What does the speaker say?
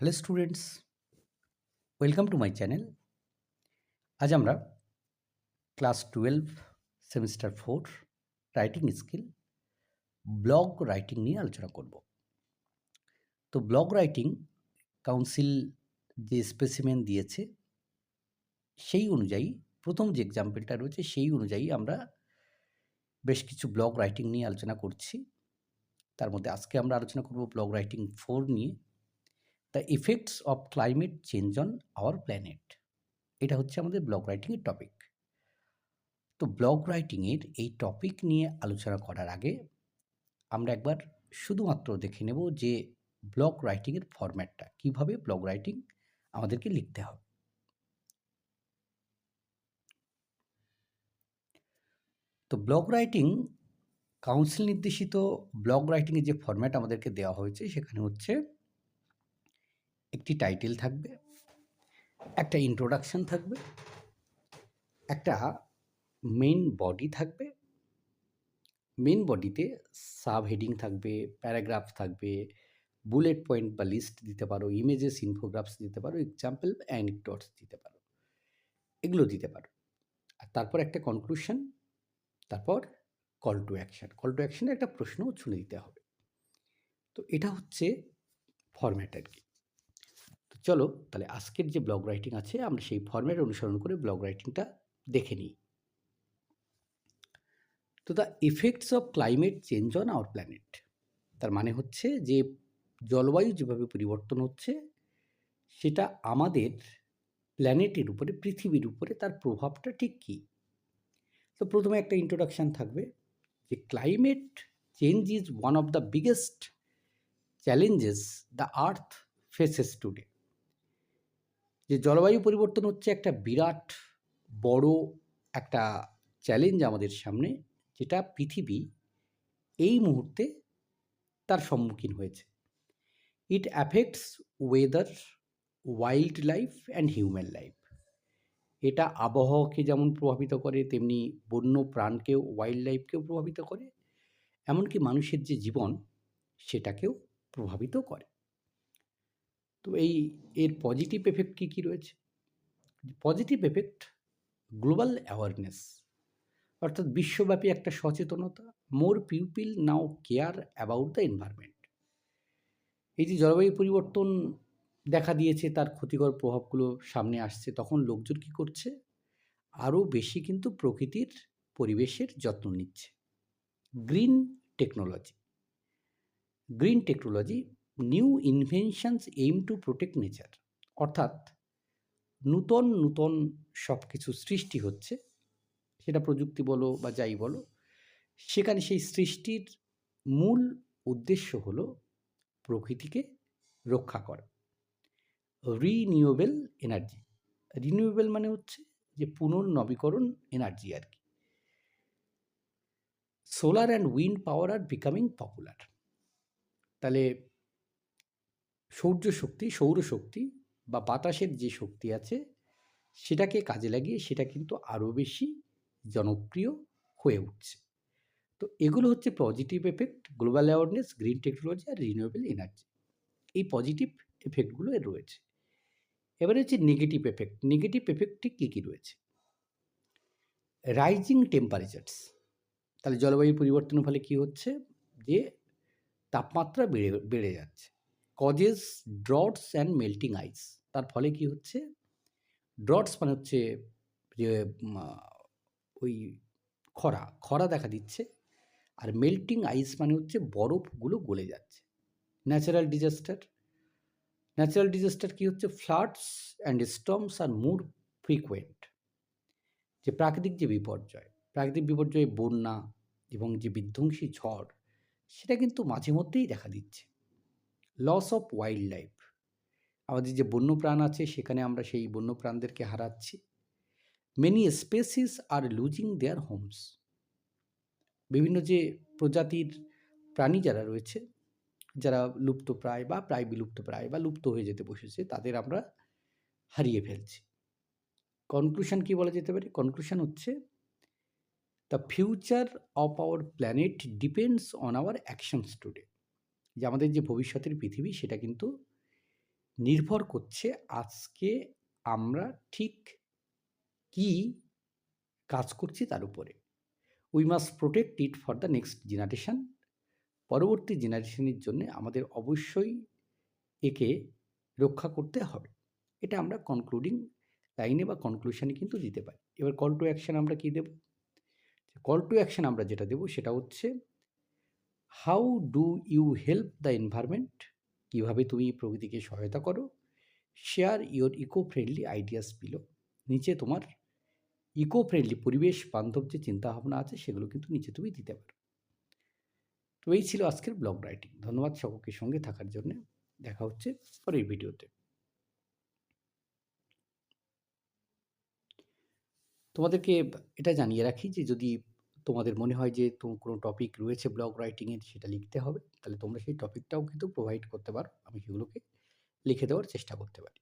Hello students, welcome to my channel. আজ আমরা class twelve, semester four, writing skill, blog writing নিয়ে আলোচনা করব। তো ব্লগ রাইটিং কাউন্সিল যে স্পেসিমেন দিয়েছে, সেই অনুযায়ী প্রথম যে এক্সাম্পলটা রয়েছে, সেই অনুযায়ী আমরা বেশ কিছু ব্লগ রাইটিং নিয়ে আলোচনা করছি। তার মধ্যে আজকে আমরা আলোচনা করব ব্লগ রাইটিং ফোর নিয়ে। The effects of climate change on our planet এটা হচ্ছে আমাদের ব্লগ রাইটিংয়ের টপিক তো ব্লগ রাইটিংয়ের এই টপিক নিয়ে আলোচনা করার আগে আমরা একবার শুধুমাত্র দেখে নেব যে ব্লগ রাইটিংয়ের ফরম্যাটটা কীভাবে ব্লগ রাইটিং আমাদেরকে লিখতে হবে? তো ব্লগ রাইটিং কাউন্সিল নির্দেশিত ব্লগ রাইটিংয়ের যে ফরম্যাট আমাদেরকে দেওয়া হয়েছে সেখানে হচ্ছে একটি টাইটেল থাকবে, একটা ইন্ট্রোডাকশন থাকবে, একটা মেইন বডি থাকবে। মেইন বডিতে সাব হেডিং থাকবে প্যারাগ্রাফ থাকবে বুলেট পয়েন্ট বা লিস্ট দিতে পারো ইমেজেস ইনফোগ্রাফস দিতে পারো এক্সাম্পল অ্যানিকটস দিতে পারো, এগুলো দিতে পারো। আর তারপর একটা কনক্লুশন তারপর call to action call to অ্যাকশানে একটা প্রশ্নও শুনে দিতে হবে। তো এটা হচ্ছে ফরম্যাট আর কি চলো তাহলে আজকের যে ব্লগ রাইটিং আছে, আমরা সেই ফরম্যাট অনুসরণ করে ব্লগ রাইটিংটা দেখে নিই। তো the effects of climate change on our planet তার মানে হচ্ছে যে জলবায়ু যেভাবে পরিবর্তন হচ্ছে, সেটা আমাদের প্ল্যানেটের উপরে, পৃথিবীর উপরে তার প্রভাবটা ঠিক কী? তো প্রথমে একটা ইন্ট্রোডাকশান থাকবে যে climate change is one of the biggest challenges the earth faces today যে জলবায়ু পরিবর্তন হচ্ছে একটা বিরাট বড় একটা চ্যালেঞ্জ আমাদের সামনে, যেটা পৃথিবী এই মুহূর্তে তার সম্মুখীন হয়েছে। It affects weather wildlife and human life এটা আবহাওয়াকে যেমন প্রভাবিত করে, তেমনি বন্য প্রাণকেও ওয়াইল্ড লাইফকেও প্রভাবিত করে, এমনকি মানুষের যে জীবন, সেটাকেও প্রভাবিত করে। তো এই, এর পজিটিভ এফেক্ট কী কী রয়েছে? পজিটিভ এফেক্ট গ্লোবাল অ্যাওয়ারনেস অর্থাৎ বিশ্বব্যাপী একটা সচেতনতা more pupil now care about the environment এই যে জলবায়ু পরিবর্তন দেখা দিয়েছে, তার ক্ষতিকর প্রভাবগুলো সামনে আসছে, তখন লোকজন কী করছে? আরও বেশি কিন্তু প্রকৃতির পরিবেশের যত্ন নিচ্ছে। Green technology green technology new inventions aim to protect nature. অর্থাৎ নূতন নূতন সব কিছু সৃষ্টি হচ্ছে, সেটা প্রযুক্তি বলো বা যাই বলো, সেখানে সেই সৃষ্টির মূল উদ্দেশ্য হলো প্রকৃতিকে রক্ষা করা। রিনিউয়েবল এনার্জি রিনিউয়েবল মানে হচ্ছে যে পুনর্নবীকরণ এনার্জি আর কি। Solar and wind power are becoming popular তাহলে সৌর্য শক্তি সৌরশক্তি বা বাতাসের যে শক্তি আছে, সেটাকে কাজে লাগিয়ে সেটা কিন্তু আরও বেশি জনপ্রিয় হয়ে উঠছে। তো এগুলো হচ্ছে positive effect global awareness green technology আর রিনিউয়েবল এনার্জি এই পজিটিভ এফেক্টগুলো রয়েছে। এবারে হচ্ছে নেগেটিভ এফেক্ট নেগেটিভ এফেক্টটি কী কী রয়েছে? রাইজিং টেম্পারেচার্স তাহলে জলবায়ু পরিবর্তনের ফলে কী হচ্ছে? যে তাপমাত্রা বেড়ে বেড়ে যাচ্ছে। Causes droughts and melting ice তার ফলে কি হচ্ছে? ড্রটস মানে হচ্ছে যে ওই খরা খরা দেখা দিচ্ছে আর মেল্টিং আইস মানে হচ্ছে বরফগুলো গলে যাচ্ছে। ন্যাচারাল ডিজাস্টার ন্যাচারাল ডিজাস্টার কী হচ্ছে? Floods and storms are more frequent যে প্রাকৃতিক যে বিপর্যয়, প্রাকৃতিক বিপর্যয়ে বন্যা এবং যে বিধ্বংসী ঝড়, সেটা কিন্তু মাঝে মধ্যেই দেখা দিচ্ছে। লস অফ ওয়াইল্ড লাইফ আমাদের যে বন্যপ্রাণ আছে, সেখানে আমরা সেই বন্যপ্রাণদেরকে হারাচ্ছি। Many species are losing their homes বিভিন্ন যে প্রজাতির প্রাণী যারা রয়েছে, যারা লুপ্ত প্রায় বা প্রায় বিলুপ্ত প্রায় বা লুপ্ত হয়ে যেতে বসেছে, তাদের আমরা হারিয়ে ফেলছি। কনক্লুশন কি বলা যেতে পারে? কনক্লুশন হচ্ছে the future of our planet depends on our actions today যে আমাদের যে ভবিষ্যতের পৃথিবী সেটা কিন্তু নির্ভর করছে আজকে আমরা ঠিক কী কাজ করছি তার উপরে। We must protect it for the next generation পরবর্তী জেনারেশনের জন্য আমাদের অবশ্যই একে রক্ষা করতে হবে। এটা আমরা কনক্লুডিং লাইনে বা কনক্লুশনে কিন্তু দিতে পারি। এবার কল টু অ্যাকশন আমরা কী দেব? কল টু অ্যাকশন আমরা যেটা দেব সেটা হচ্ছে how do you help the environment কীভাবে তুমি প্রকৃতিকে সহায়তা করো? Share your eco friendly ideas below নিচে তোমার ইকো ফ্রেন্ডলি পরিবেশ, বান্ধব যে চিন্তাভাবনা আছে, সেগুলো কিন্তু নিচে তুমি দিতে পারো। তো এই ছিল আজকের ব্লগ রাইটিং ধন্যবাদ সকলকে সঙ্গে থাকার জন্য। দেখা হচ্ছে পরের ভিডিওতে। তোমাদেরকে এটা জানিয়ে রাখি যে যদি তোমাদের মনে হয় যে কোনো টপিক রয়েছে ব্লগ রাইটিংয়ের সেটা লিখতে হবে, তাহলে তোমরা সেই টপিকটাও কিন্তু প্রোভাইড করতে পারো। আমি সেগুলোকে লিখে দেওয়ার চেষ্টা করতে পারি।